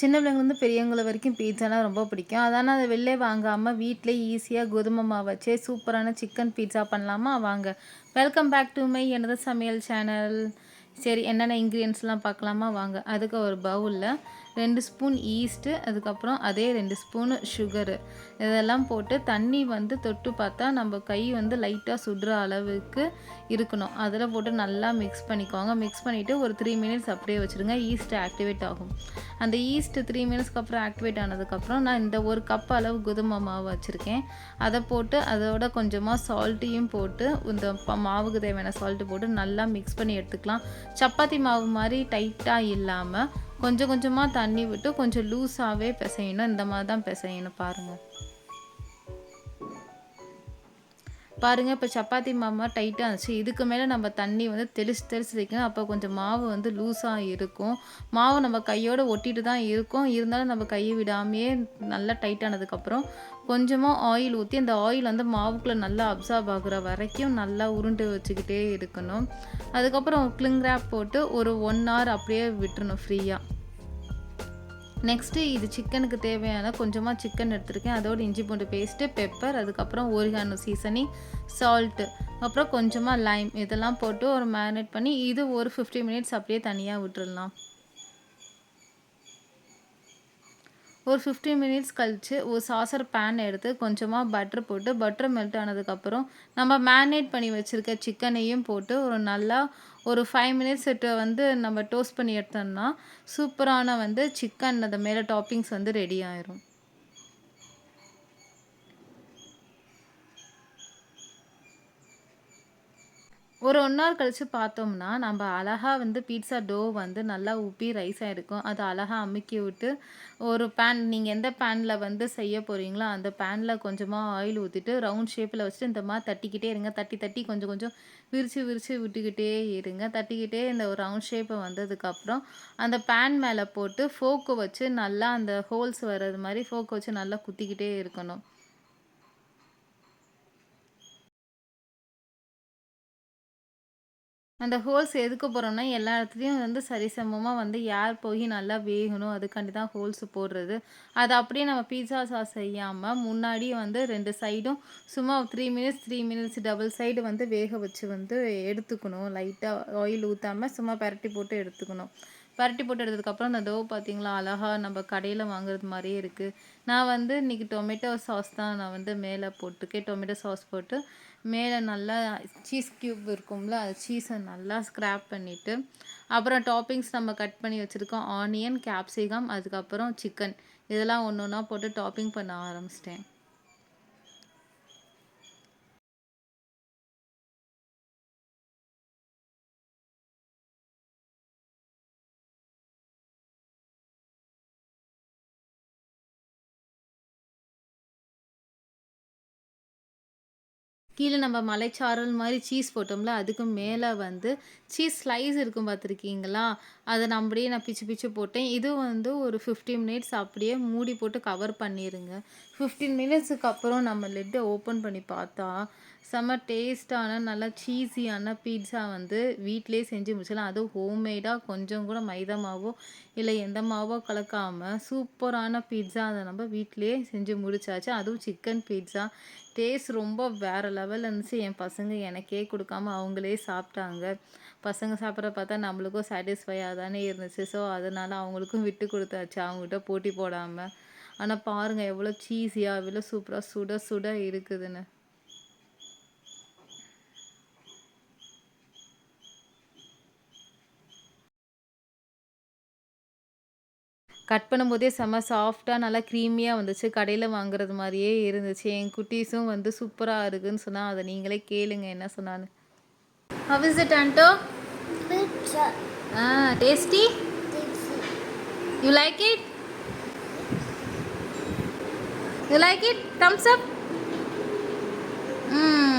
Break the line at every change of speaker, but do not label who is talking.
சின்ன பிள்ளைங்கலேருந்து பெரியவங்கள வரைக்கும் பீட்சானா ரொம்ப பிடிக்கும். அதனால் அதை வெளிலே வாங்காமல் வீட்டிலே ஈஸியாக கோதுமை மாவு வச்சே சூப்பரான சிக்கன் பீட்சா பண்ணலாமா? வாங்க. வெல்கம் பேக் டு மை எனது சமையல் சேனல் சரி என்னென்ன இன்க்ரீடியன்ஸ்லாம் பார்க்கலாமா? வாங்க. அதுக்கு ஒரு பவுலில் ரெண்டு ஸ்பூன் ஈஸ்ட்டு அதுக்கப்புறம் அதே ரெண்டு ஸ்பூனு சுகரு. இதெல்லாம் போட்டு தண்ணி வந்து தொட்டு பார்த்தா நம்ம கை வந்து லைட்டாக சுடுற அளவுக்கு இருக்கணும். அதில் போட்டு நல்லா மிக்ஸ் பண்ணிக்கோங்க. மிக்ஸ் பண்ணிவிட்டு ஒரு த்ரீ மினிட்ஸ் அப்படியே வச்சுருங்க. ஈஸ்ட் ஆக்டிவேட் ஆகும். அந்த ஈஸ்ட்டு த்ரீ மினிட்ஸ்க்கு அப்புறம் ஆக்டிவேட் ஆனதுக்கப்புறம் நான் இந்த ஒரு கப் அளவு கோதுமை மாவு வச்சுருக்கேன். அதை போட்டு அதோட கொஞ்சமாக சால்ட்டையும் போட்டு இந்த மாவுக்கு தேவையான சால்ட்டு போட்டு நல்லா மிக்ஸ் பண்ணி எடுத்துக்கலாம். சப்பாத்தி மாவு மாதிரி டைட்டாக இல்லாமல் கொஞ்சம் கொஞ்சமாக தண்ணி விட்டு கொஞ்சம் லூஸாகவே பிசையணும். இந்த மாதிரி தான் பிசையணும் பாருங்கள் பாருங்கள் இப்போ சப்பாத்தி மாமா டைட்டாக இருந்துச்சு. இதுக்கு மேலே நம்ம தண்ணி வந்து தெளிச்சு தெளிச்சு வைக்கணும். அப்போ கொஞ்சம் மாவு வந்து லூஸாக இருக்கும். மாவு நம்ம கையோடு ஒட்டிட்டு தான் இருக்கும். இருந்தாலும் நம்ம கையை விடாமையே நல்லா டைட்டானதுக்கப்புறம் கொஞ்சமாக ஆயில் ஊற்றி அந்த ஆயில் வந்து மாவுக்குள்ளே நல்லா அப்சார்ப் ஆகுற வரைக்கும் நல்லா உருண்டு வச்சுக்கிட்டே இருக்கணும். அதுக்கப்புறம் கிளிங் ரேப் போட்டு ஒரு ஒன் ஹவர் அப்படியே விட்டுறணும் ஃப்ரீயாக நெக்ஸ்ட்டு இது சிக்கனுக்கு தேவையான கொஞ்சமாக சிக்கன் எடுத்திருக்கேன். அதோட இஞ்சி பூண்டு பேஸ்ட்டு பெப்பர் அதுக்கப்புறம் ஓரிகானோ சீசனிங் சால்ட்டு அப்புறம் கொஞ்சமாக லைம் இதெல்லாம் போட்டு ஒரு மேரினேட் பண்ணி இது ஒரு ஃபிஃப்டி மினிட்ஸ் அப்படியே தனியாக விட்டுறலாம். ஒரு ஃபிஃப்டி மினிட்ஸ் கழித்து ஒரு சாசர் பேன் எடுத்து கொஞ்சமாக பட்டர் போட்டு பட்டர் மெல்ட் ஆனதுக்கப்புறம் நம்ம மேரினேட் பண்ணி வச்சுருக்க சிக்கனையும் போட்டு ஒரு நல்லா ஒரு ஃபைவ் மினிட்ஸ் வந்து நம்ம டோஸ்ட் பண்ணி எடுத்தோம்னா சூப்பரான வந்து சிக்கன் அந்த மேலே டாப்பிங்ஸ் வந்து ரெடி ஆயிரும். ஒரு ஒன் ஹவர் கழித்து பார்த்தோம்னா நம்ம அழகாக வந்து பீட்சா டோ வந்து நல்லா உப்பி ரைஸ் ஆகிருக்கும் அதை அழகாக அமுக்கி விட்டு ஒரு பேன் நீங்கள் எந்த பேனில் வந்து செய்ய போகிறீங்களோ அந்த பேனில் கொஞ்சமாக ஆயில் ஊற்றிட்டு ரவுண்ட் ஷேப்பில் வச்சுட்டு இந்த மாதிரி தட்டிக்கிட்டே இருங்க. தட்டி தட்டி கொஞ்சம் கொஞ்சம் விரித்து விரித்து விட்டுக்கிட்டே இருங்க. தட்டிக்கிட்டே இந்த ஒரு ரவுண்ட் ஷேப்பை வந்ததுக்கப்புறம் அந்த பேன் மேலே போட்டு ஃபோக்கு வச்சு நல்லா அந்த ஹோல்ஸ் வர்றது மாதிரி ஃபோக்கு வச்சு நல்லா குத்திக்கிட்டே இருக்கணும். அந்த ஹோல்ஸ் எதுக்கு போகிறோம்னா எல்லா இடத்துலையும் வந்து சரிசமமாக வந்து ஏர் போய் நல்லா வேகணும். அதுக்காண்டி தான் ஹோல்ஸ் போடுறது. அது அப்படியே நம்ம பீட்சா சாஸ் செய்யாமல் முன்னாடி வந்து ரெண்டு சைடும் சும்மா three minutes three minutes double side வந்து வேக வச்சு வந்து எடுத்துக்கணும். லைட்டாக ஆயில் ஊற்றாமல் சும்மா பரட்டி போட்டு எடுத்துக்கணும். பரட்டி போட்டு எடுத்ததுக்கப்புறம் அந்த டோ பார்த்தீங்களா அழகாக நம்ம கடையில் வாங்குறது மாதிரியே இருக்குது நான் வந்து இன்றைக்கி டொமேட்டோ சாஸ் தான் நான் வந்து மேலே போட்டுக்கேன். டொமேட்டோ சாஸ் போட்டு மேலே நல்லா சீஸ் க்யூப் இருக்கும்ல அது சீஸை நல்லா ஸ்க்ராப் பண்ணிவிட்டு அப்புறம் டாப்பிங்ஸ் நம்ம கட் பண்ணி வச்சுருக்கோம் ஆனியன் கேப்சிகம் அதுக்கப்புறம் சிக்கன் இதெல்லாம் ஒன்று ஒன்றா போட்டு டாப்பிங் பண்ண ஆரம்பிச்சிட்டேன். கீழே நம்ம மலைச்சாரல் மாதிரி சீஸ் போட்டோம்ல அதுக்கு மேலே வந்து சீஸ் ஸ்லைஸ் இருக்கும் பார்த்துருக்கீங்களா? அதை நான் அப்படியே நான் பிச்சு பிச்சு போட்டேன். இது வந்து ஒரு ஃபிஃப்டி மினிட்ஸ் அப்படியே மூடி போட்டு கவர் பண்ணிடுங்க ஃபிஃப்டீன் மினிட்ஸுக்கு அப்புறம் நம்ம லெட்டை ஓப்பன் பண்ணி பார்த்தா செம்ம டேஸ்டான நல்லா சீஸியான பீட்சா வந்து வீட்டிலே செஞ்சு முடிச்சிடலாம். அதுவும் ஹோம்மேடாக கொஞ்சம் கூட மைதா மாவோ இல்லை எந்த மாவோ கலக்காமல் சூப்பரான பீட்சா அதை நம்ம வீட்டிலே செஞ்சு முடிச்சாச்சு. அதுவும் சிக்கன் பீட்சா டேஸ்ட் ரொம்ப வேறு லெவலில் இருந்துச்சு. என் பசங்க எனக்கே கொடுக்காம அவங்களே சாப்பிட்டாங்க. பசங்க சாப்பிட்ற பார்த்தா நம்மளுக்கும் சாட்டிஸ்ஃபை ஆகுது தானே இருந்துச்சு. ஸோ அதனால் அவங்களுக்கும் விட்டு கொடுத்தாச்சு. அவங்ககிட்ட போட்டி போடாமல் ஆனால் பாருங்கள் எவ்வளோ சீஸியாக எவ்வளோ சூப்பராக சுட சுட இருக்குதுன்னு. கட் பண்ணும்போதே செம்ம சாஃப்டாக நல்லா க்ரீமியாக வந்துச்சு. கடையில் வாங்குறது மாதிரியே இருந்துச்சு. என் குட்டீஸும் வந்து சூப்பராக இருக்குன்னு சொன்னால் அதை நீங்களே கேளுங்க என்ன சொன்னான்னு. ஹவ் இஸ் இட் ஆண்டோ Ah,
tasty?
You like it? You like it? Thumbs up? Mmm.